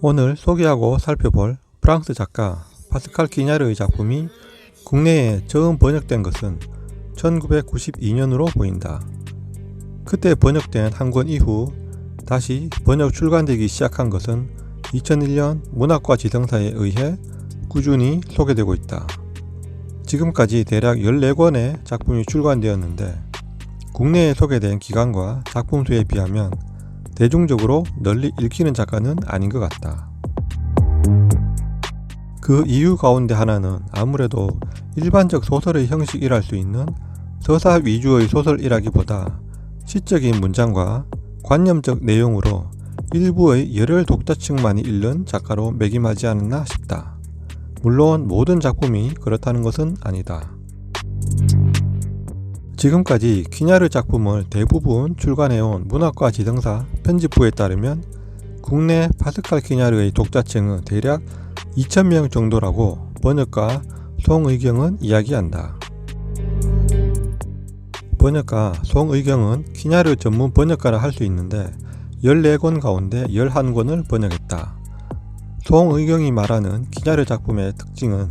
오늘 소개하고 살펴볼 프랑스 작가 파스칼 기냐르의 작품이 국내에 처음 번역된 것은 1992년으로 보인다. 그때 번역된 한 권 이후 다시 번역 출간되기 시작한 것은 2001년 문학과 지성사에 의해 꾸준히 소개되고 있다. 지금까지 대략 14권의 작품이 출간되었는데 국내에 소개된 기간과 작품 수에 비하면 대중적으로 널리 읽히는 작가는 아닌 것 같다. 그 이유 가운데 하나는 아무래도 일반적 소설의 형식이랄 수 있는 서사 위주의 소설이라기보다 시적인 문장과 관념적 내용으로 일부의 열혈 독자층만이 읽는 작가로 매김하지 않았나 싶다. 물론 모든 작품이 그렇다는 것은 아니다. 지금까지 키냐르 작품을 대부분 출간해온 문학과 지성사 편집부에 따르면 국내 파스칼 키냐르의 독자층은 대략 2,000명 정도라고 번역가 송의경은 이야기한다. 번역가 송의경은 키냐르 전문 번역가라 할수 있는데 14권 가운데 11권을 번역했다. 송의경이 말하는 키냐르 작품의 특징은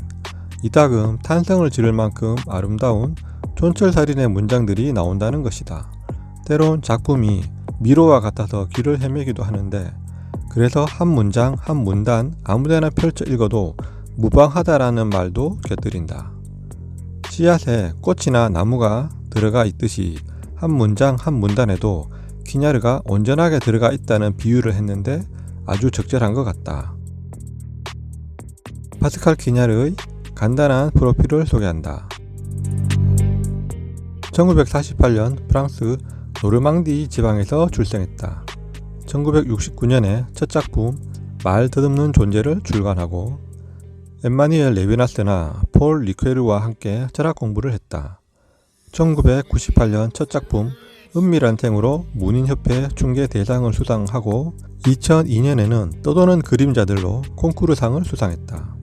이따금 탄성을 지를 만큼 아름다운 촌철살인의 문장들이 나온다는 것이다. 때론 작품이 미로와 같아서 귀를 헤매기도 하는데 그래서 한 문장 한 문단 아무데나 펼쳐 읽어도 무방하다라는 말도 곁들인다. 씨앗에 꽃이나 나무가 들어가 있듯이 한 문장 한 문단에도 키냐르가 온전하게 들어가 있다는 비유를 했는데 아주 적절한 것 같다. 파스칼 키냐르의 간단한 프로필을 소개한다. 1948년 프랑스 노르망디 지방에서 출생했다. 1969년에 첫 작품 말 더듬는 존재를 출간하고 엠마니엘 레비나스나 폴 리퀘르와 함께 철학 공부를 했다. 1998년 첫 작품 은밀한 탱으로 문인협회 중계 대상을 수상하고 2002년에는 떠도는 그림자들로 콩쿠르상을 수상했다.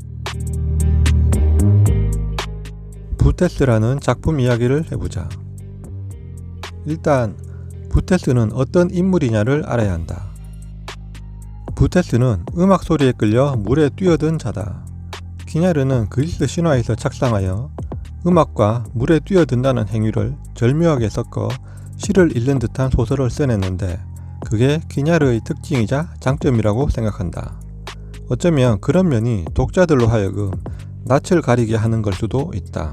부테스라는 작품 이야기를 해보자. 일단 부테스는 어떤 인물이냐를 알아야 한다. 부테스는 음악 소리에 끌려 물에 뛰어든 자다. 키냐르는 그리스 신화에서 착상하여 음악과 물에 뛰어든다는 행위를 절묘하게 섞어 시를 읽는 듯한 소설을 써냈는데 그게 키냐르의 특징이자 장점이라고 생각한다. 어쩌면 그런 면이 독자들로 하여금 낯을 가리게 하는 걸 수도 있다.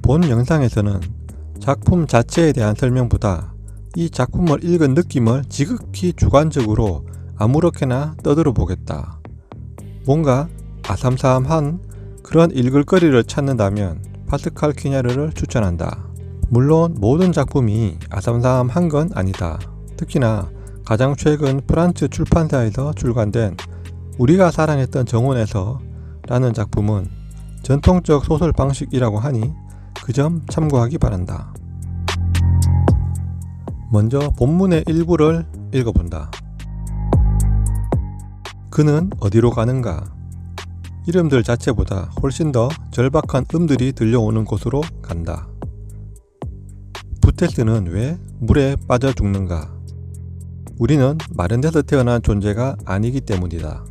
본 영상에서는 작품 자체에 대한 설명보다 이 작품을 읽은 느낌을 지극히 주관적으로 아무렇게나 떠들어 보겠다. 뭔가 아삼삼한 그런 읽을거리를 찾는다면 파스칼 키냐르를 추천한다. 물론 모든 작품이 아삼삼한 건 아니다. 특히나 가장 최근 프란츠 출판사에서 출간된 우리가 사랑했던 정원에서 라는 작품은 전통적 소설 방식이라고 하니 그 점 참고하기 바란다. 먼저 본문의 일부를 읽어본다. 그는 어디로 가는가? 이름들 자체보다 훨씬 더 절박한 음들이 들려오는 곳으로 간다. 부테스는 왜 물에 빠져 죽는가? 우리는 마른 데서 태어난 존재가 아니기 때문이다.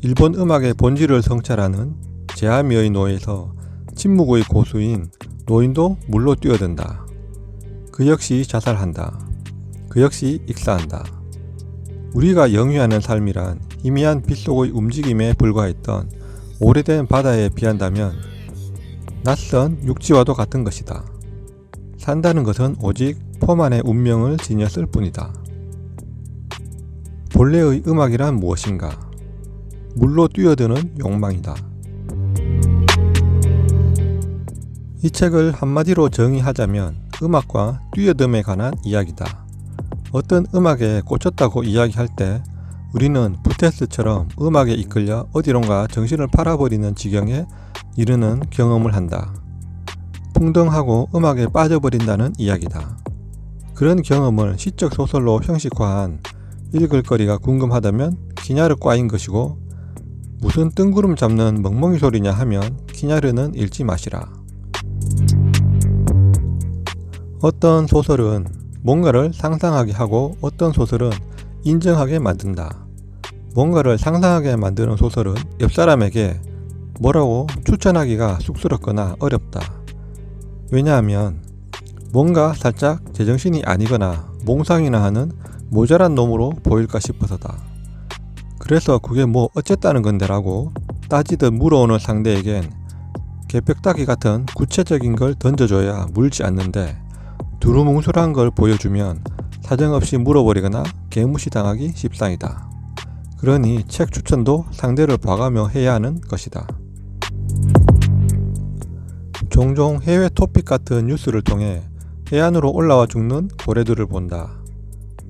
일본 음악의 본질을 성찰하는 제아미의 노에서 침묵의 고수인 노인도 물로 뛰어든다. 그 역시 자살한다. 그 역시 익사한다. 우리가 영위하는 삶이란 희미한 빗속의 움직임에 불과했던 오래된 바다에 비한다면 낯선 육지와도 같은 것이다. 산다는 것은 오직 포만의 운명을 지녔을 뿐이다. 본래의 음악이란 무엇인가? 물로 뛰어드는 욕망이다. 이 책을 한마디로 정의하자면 음악과 뛰어듦에 관한 이야기다. 어떤 음악에 꽂혔다고 이야기할 때 우리는 부테스처럼 음악에 이끌려 어디론가 정신을 팔아버리는 지경에 이르는 경험을 한다. 풍덩하고 음악에 빠져버린다는 이야기다. 그런 경험을 시적 소설로 형식화한 읽을 거리가 궁금하다면 키냐르과인 것이고 무슨 뜬구름 잡는 멍멍이 소리냐 하면 키냐르는 읽지 마시라. 어떤 소설은 뭔가를 상상하게 하고 어떤 소설은 인정하게 만든다. 뭔가를 상상하게 만드는 소설은 옆 사람에게 뭐라고 추천하기가 쑥스럽거나 어렵다. 왜냐하면 뭔가 살짝 제정신이 아니거나 몽상이나 하는 모자란 놈으로 보일까 싶어서다. 그래서 그게 뭐 어쨌다는 건데라고 따지듯 물어오는 상대에겐 개벽다기 같은 구체적인 걸 던져줘야 물지 않는데 두루뭉술한 걸 보여주면 사정없이 물어버리거나 개무시당하기 십상이다. 그러니 책 추천도 상대를 봐가며 해야 하는 것이다. 종종 해외 토픽 같은 뉴스를 통해 해안으로 올라와 죽는 고래들을 본다.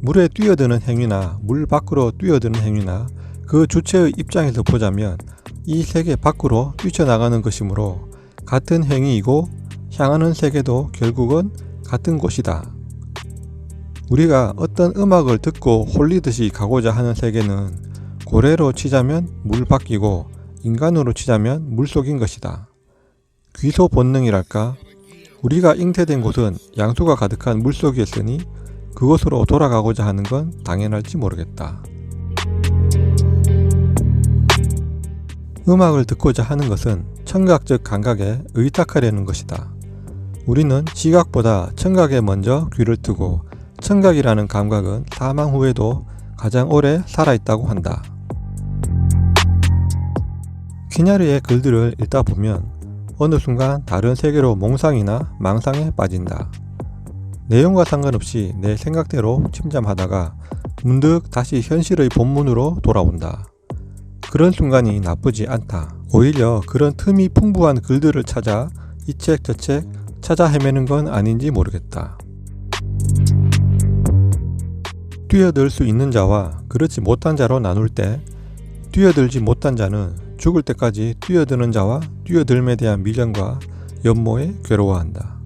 물에 뛰어드는 행위나 물 밖으로 뛰어드는 행위나 그 주체의 입장에서 보자면 이 세계 밖으로 뛰쳐나가는 것이므로 같은 행위이고 향하는 세계도 결국은 같은 곳이다. 우리가 어떤 음악을 듣고 홀리듯이 가고자 하는 세계는 고래로 치자면 물 밖이고 인간으로 치자면 물 속인 것이다. 귀소 본능이랄까? 우리가 잉태된 곳은 양수가 가득한 물 속이었으니 그곳으로 돌아가고자 하는 건 당연할지 모르겠다. 음악을 듣고자 하는 것은 청각적 감각에 의탁하려는 것이다. 우리는 시각보다 청각에 먼저 귀를 뜨고 청각이라는 감각은 사망 후에도 가장 오래 살아있다고 한다. 키냐르의 글들을 읽다 보면 어느 순간 다른 세계로 몽상이나 망상에 빠진다. 내용과 상관없이 내 생각대로 침잠하다가 문득 다시 현실의 본문으로 돌아온다. 그런 순간이 나쁘지 않다. 오히려 그런 틈이 풍부한 글들을 찾아 이 책 저책 찾아 헤매는 건 아닌지 모르겠다. 뛰어들 수 있는 자와 그렇지 못한 자로 나눌 때 뛰어들지 못한 자는 죽을 때까지 뛰어드는 자와 뛰어들음에 대한 미련과 연모에 괴로워한다.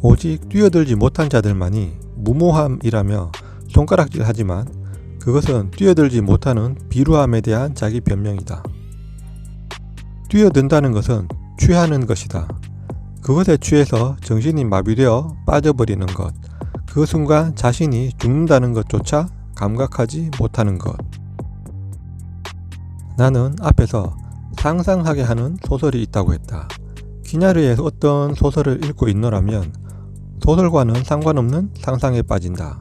오직 뛰어들지 못한 자들만이 무모함이라며 손가락질 하지만 그것은 뛰어들지 못하는 비루함에 대한 자기 변명이다. 뛰어든다는 것은 취하는 것이다. 그것에 취해서 정신이 마비되어 빠져버리는 것, 그 순간 자신이 죽는다는 것조차 감각하지 못하는 것. 나는 앞에서 상상하게 하는 소설이 있다고 했다. 기냐르의 어떤 소설을 읽고 있노라면 소설과는 상관없는 상상에 빠진다.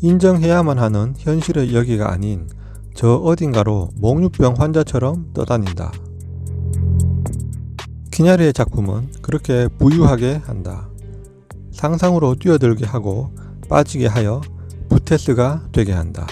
인정해야만 하는 현실의 여기가 아닌 저 어딘가로 몽유병 환자처럼 떠다닌다. 키냐르의 작품은 그렇게 부유하게 한다. 상상으로 뛰어들게 하고 빠지게 하여 부테스가 되게 한다.